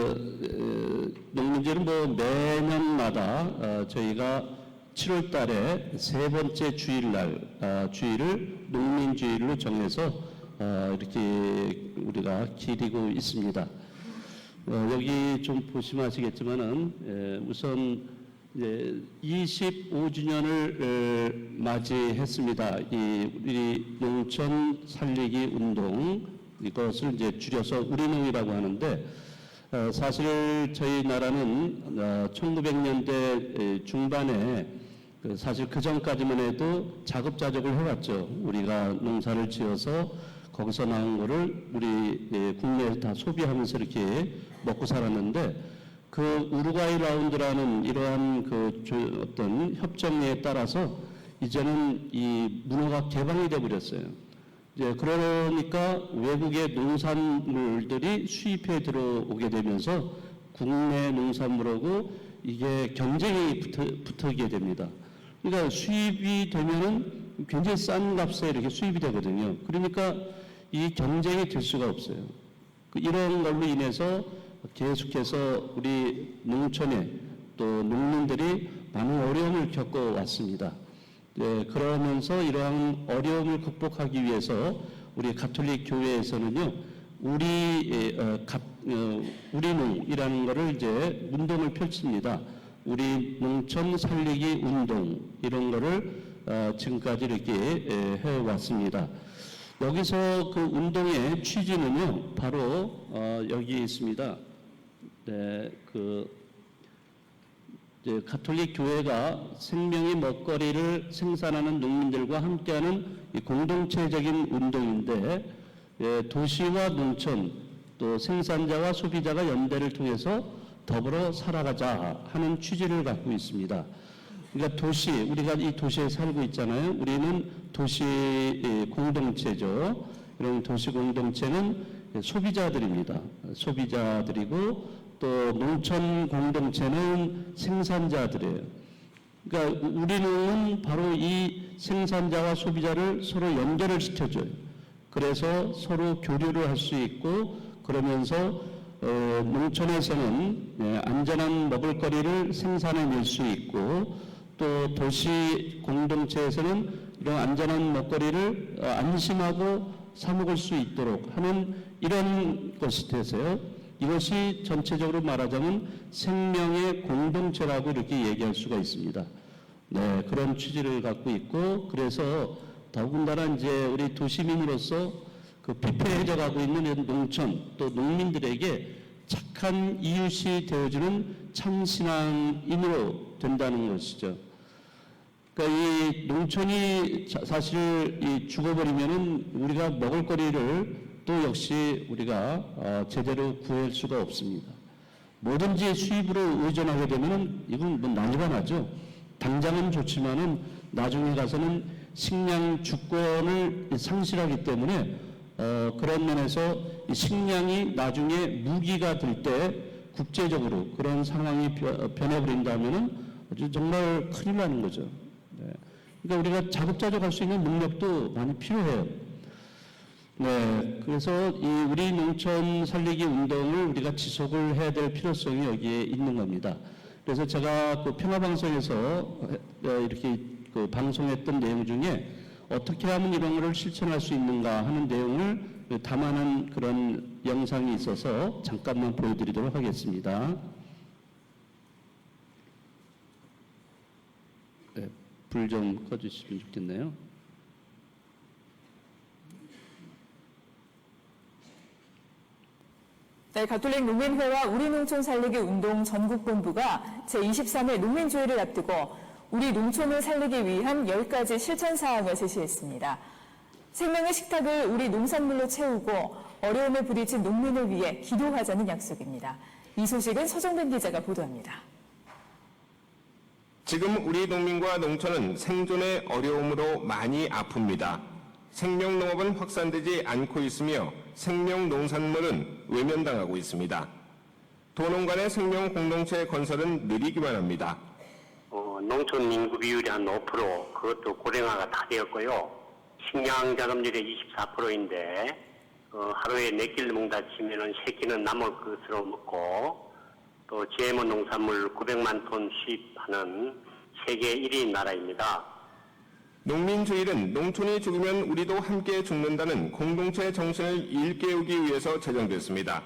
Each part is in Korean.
어, 농민제는 뭐 매년마다 어, 저희가 7월 달에 세 번째 주일날 어, 주일을 농민 주일로 정해서 어, 이렇게 우리가 기리고 있습니다. 어, 여기 좀 보시면 아시겠지만은 에, 우선 이제 25주년을 맞이했습니다. 이 우리 농촌 살리기 운동 이것을 이제 줄여서 우리농이라고 하는데 어, 사실 저희 나라는 어, 1900년대 중반에 그 사실 그 전까지만 해도 자급자족을 해왔죠. 우리가 농사를 지어서 거기서 나온 거를 우리 예, 국내에서 다 소비하면서 이렇게 먹고 살았는데 그 우루과이 라운드라는 이러한 그 조- 어떤 협정에 따라서 이제는 이 문화가 개방이 돼 버렸어요. 이제 그러니까 외국의 농산물들이 수입해 들어오게 되면서 국내 농산물하고 이게 경쟁이 붙어, 붙게 됩니다. 그러니까 수입이 되면은 굉장히 싼 값에 이렇게 수입이 되거든요. 그러니까 이 경쟁이 될 수가 없어요. 그 이런 걸로 인해서 계속해서 우리 농촌에 또 농민들이 많은 어려움을 겪어왔습니다. 네, 그러면서 이러한 어려움을 극복하기 위해서 우리 가톨릭 교회에서는요, 우리 에, 어, 가- 어, 우리농이라는 것을 이제 운동을 펼칩니다. 우리 농촌 살리기 운동 이런 거를 어, 지금까지 이렇게 에, 해왔습니다. 여기서 그 운동의 취지는요, 바로 어, 여기 있습니다. 네, 그 가톨릭 교회가 생명의 먹거리를 생산하는 농민들과 함께하는 이 공동체적인 운동인데 예, 도시와 농촌 또 생산자와 소비자가 연대를 통해서 더불어 살아가자 하는 취지를 갖고 있습니다. 그러니까 도시 우리가 이 도시에 살고 있잖아요. 우리는 도시 예, 공동체죠. 이런 도시 공동체는 소비자들입니다. 소비자들이고 또 농촌 공동체는 생산자들이에요. 그러니까 우리는 바로 이 생산자와 소비자를 서로 연결을 시켜줘요. 그래서 서로 교류를 할 수 있고 그러면서 어, 농촌에서는 예, 안전한 먹을거리를 생산해낼 수 있고 또 도시 공동체에서는 이런 안전한 먹거리를 어, 안심하고 사 먹을 수 있도록 하는 이런 것이 되세요. 이것이 전체적으로 말하자면 생명의 공동체라고 이렇게 얘기할 수가 있습니다. 네, 그런 취지를 갖고 있고 그래서 더군다나 이제 우리 도시민으로서 그 피폐해져 가고 있는 농촌 또 농민들에게 착한 이웃이 되어주는 참신앙인으로 된다는 것이죠. 그러니까 이 농촌이 자- 사실 이 죽어버리면은 우리가 먹을거리를 또 역시 우리가 어, 제대로 구할 수가 없습니다. 뭐든지 수입으로 의존하게 되면은 이건 뭐 난리가 나죠. 당장은 좋지만은 나중에 가서는 식량 주권을 상실하기 때문에 어, 그런 면에서 이 식량이 나중에 무기가 될 때 국제적으로 그런 상황이 변- 변해버린다면은 정말 큰일 나는 거죠. 네. 그러니까 우리가 자급자족할 수 있는 능력도 많이 필요해요. 네, 그래서 이 우리 농촌 살리기 운동을 우리가 지속을 해야 될 필요성이 여기에 있는 겁니다. 그래서 제가 그 평화방송에서 어, 이렇게 그 방송했던 내용 중에 어떻게 하면 이런 것을 실천할 수 있는가 하는 내용을 담아낸 그런 영상이 있어서 잠깐만 보여드리도록 하겠습니다. 네, 불좀 꺼주시면 좋겠네요. 네, 가톨릭 농민회와 우리 농촌 살리기 운동 전국본부가 제23회 농민주의를 앞두고 우리 농촌을 살리기 위한 10가지 실천 사항을 제시했습니다. 생명의 식탁을 우리 농산물로 채우고 어려움에 부딪힌 농민을 위해 기도하자는 약속입니다. 이 소식은 서정ben 기자가 보도합니다. 지금 우리 농민과 농촌은 생존의 어려움으로 많이 아픕니다. 생명농업은 확산되지 않고 있으며 생명농산물은 외면당하고 있습니다. 도농 간의 생명 공동체 건설은 느리기만 합니다. 어, 농촌 인구 비율이 한 5%, 그것도 고령화가 다 되었고요. 식량 자금률이 24%인데, 어, 하루에 네 끼를 먹다 치면은 세 끼는 남을 것으로 먹고 또 GMO 농산물 900만 톤 수입하는 세계 1위 나라입니다. 농민주일은 농촌이 죽으면 우리도 함께 죽는다는 공동체 정신을 일깨우기 위해서 제정됐습니다.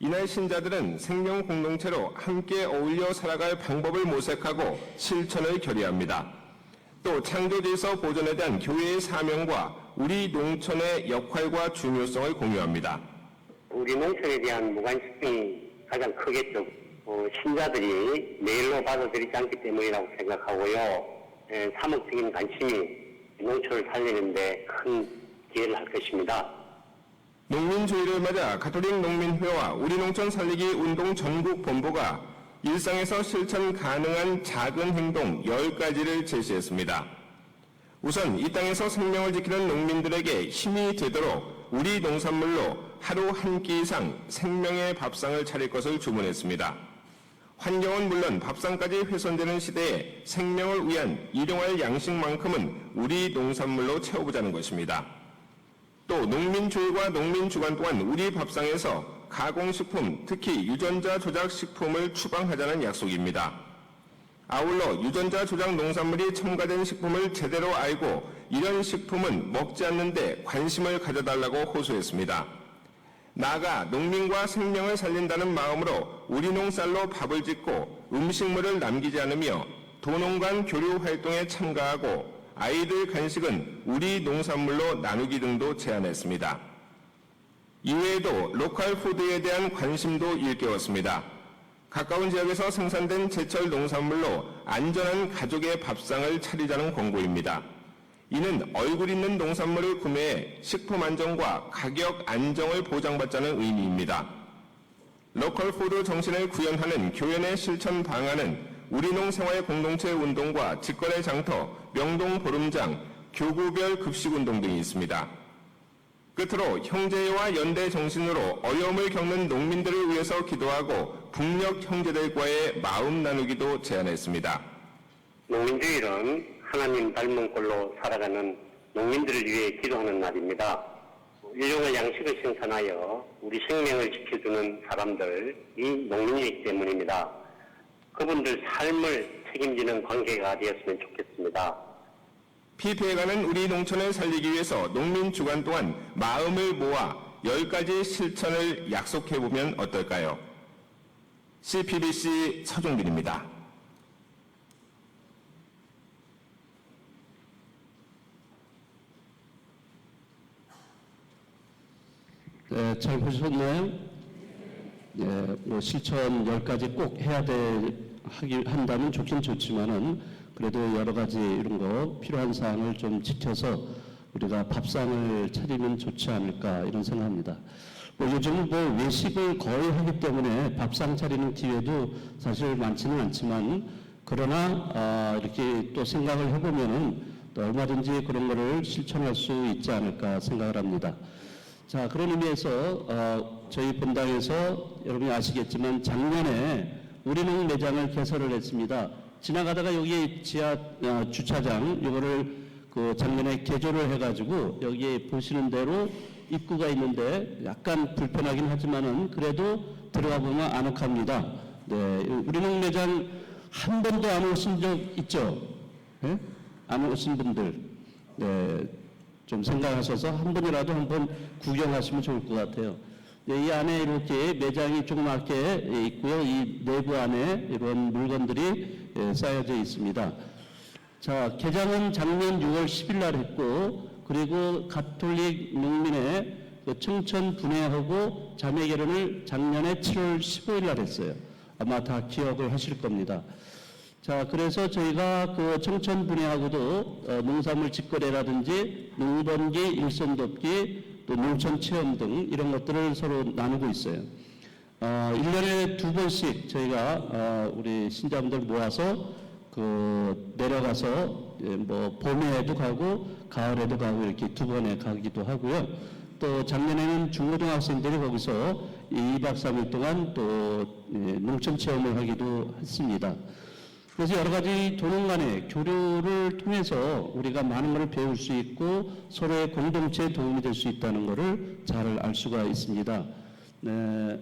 이날 신자들은 생명 공동체로 함께 어울려 살아갈 방법을 모색하고 실천을 결의합니다. 또 창조지에서 보존에 대한 교회의 사명과 우리 농촌의 역할과 중요성을 공유합니다. 우리 농촌에 대한 무관심이 가장 크겠죠. 어, 신자들이 내일로 받아들이지 않기 때문이라고 생각하고요. 에, 사목적인 관심이 농촌을 살리는데 큰 기여를 할 것입니다. 농민주의를 맞아 가톨릭 농민회와 우리 농촌 살리기 운동 전국 본부가 일상에서 실천 가능한 작은 행동 10가지를 제시했습니다. 우선 이 땅에서 생명을 지키는 농민들에게 힘이 되도록 우리 농산물로 하루 한 끼 이상 생명의 밥상을 차릴 것을 주문했습니다. 환경은 물론 밥상까지 훼손되는 시대에 생명을 위한 일용할 양식만큼은 우리 농산물로 채워보자는 것입니다. 또 농민주의와 농민주간 또한 우리 밥상에서 가공식품, 특히 유전자 조작 식품을 추방하자는 약속입니다. 아울러 유전자 조작 농산물이 첨가된 식품을 제대로 알고 이런 식품은 먹지 않는데 관심을 가져달라고 호소했습니다. 나아가 농민과 생명을 살린다는 마음으로 우리 농쌀로 밥을 짓고 음식물을 남기지 않으며 도농 간 교류 활동에 참가하고 아이들 간식은 우리 농산물로 나누기 등도 제안했습니다. 이외에도 로컬 푸드에 대한 관심도 일깨웠습니다. 가까운 지역에서 생산된 제철 농산물로 안전한 가족의 밥상을 차리자는 권고입니다. 이는 얼굴 있는 농산물을 구매해 식품 안정과 가격 안정을 보장받자는 의미입니다. 로컬 푸드 정신을 구현하는 교연의 실천 방안은 우리농 생활 공동체 운동과 직거래 장터, 명동 보름장, 교구별 급식 운동 등이 있습니다. 끝으로 형제와 연대 정신으로 어려움을 겪는 농민들을 위해서 기도하고 북녘 형제들과의 마음 나누기도 제안했습니다. 농민주일은 하나님 닮은 꼴로 살아가는 농민들을 위해 기도하는 날입니다. 일용할 양식을 생산하여 우리 생명을 지켜주는 사람들이 농민이기 때문입니다. 그분들 삶을 책임지는 관계가 되었으면 좋겠습니다. 피폐해가는 우리 농촌을 살리기 위해서 농민 주간 동안 마음을 모아 10가지 실천을 약속해보면 어떨까요? CPBC 서종빈입니다. 네, 잘 보셨나요? 예, 뭐 실천 10가지 꼭 해야 돼 하기 한다면 좋긴 좋지만은 그래도 여러 가지 이런 거 필요한 사항을 좀 지켜서 우리가 밥상을 차리면 좋지 않을까 이런 생각합니다. 뭐 요즘은 뭐 외식을 거의 하기 때문에 밥상 차리는 기회도 사실 많지는 않지만 그러나 아, 이렇게 또 생각을 해보면은 또 얼마든지 그런 거를 실천할 수 있지 않을까 생각을 합니다. 자, 그런 의미에서 어, 저희 본당에서 여러분이 아시겠지만 작년에 우리농 매장을 개설을 했습니다. 지나가다가 여기 지하 어, 주차장 이거를 그 작년에 개조를 해가지고 여기 보시는 대로 입구가 있는데 약간 불편하긴 하지만은 그래도 들어가 보면 아늑합니다. 네, 우리농 매장 한 번도 안 오신 적 있죠? 예? 안 오신 분들. 네, 좀 생각하셔서 한 번이라도 한번 구경하시면 좋을 것 같아요. 네, 이 안에 이렇게 매장이 조그맣게 있고요. 이 내부 안에 이런 물건들이 예, 쌓여져 있습니다. 자, 개장은 작년 6월 10일 날 했고, 그리고 가톨릭 농민의 그 청천 분회하고 자매 결혼을 작년에 7월 15일 날 했어요. 아마 다 기억을 하실 겁니다. 자, 그래서 저희가 그 청천 분야하고도 어, 농산물 직거래라든지 농번기, 일손 돕기, 또 농촌 체험 등 이런 것들을 서로 나누고 있어요. 어, 1년에 두 번씩 저희가 어, 우리 신자분들 모아서 그 내려가서 예, 뭐 봄에도 가고 가을에도 가고 이렇게 두 번에 가기도 하고요. 또 작년에는 중고등학생들이 거기서 2박 3일 동안 또 예, 농촌 체험을 하기도 했습니다. 그래서 여러 가지 도농 간의 교류를 통해서 우리가 많은 것을 배울 수 있고 서로의 공동체에 도움이 될 수 있다는 것을 잘 알 수가 있습니다. 네,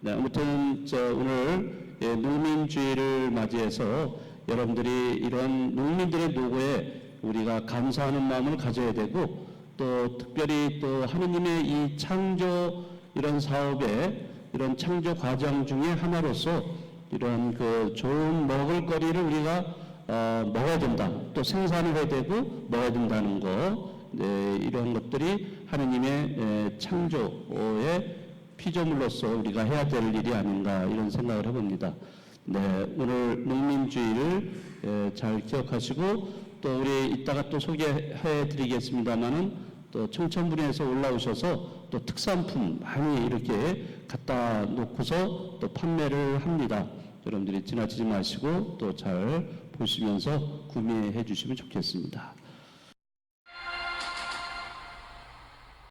네, 아무튼 저 오늘 예, 농민주의를 맞이해서 여러분들이 이런 농민들의 노고에 우리가 감사하는 마음을 가져야 되고 또 특별히 또 하느님의 이 창조 이런 사업에 이런 창조 과정 중에 하나로서 이런 그 좋은 먹을거리를 우리가 어, 먹어야 된다. 또 생산을 해야 되고 먹어야 된다는 거. 네, 이런 것들이 하느님의 에, 창조의 피조물로서 우리가 해야 될 일이 아닌가 이런 생각을 해봅니다. 네, 오늘 농민주의를 에, 잘 기억하시고 또 우리 이따가 또 소개해 드리겠습니다만은 또 청천군에서 올라오셔서 또 특산품 많이 이렇게 갖다 놓고서 또 판매를 합니다. 여러분들이 지나치지 마시고 또 잘 보시면서 구매해 주시면 좋겠습니다.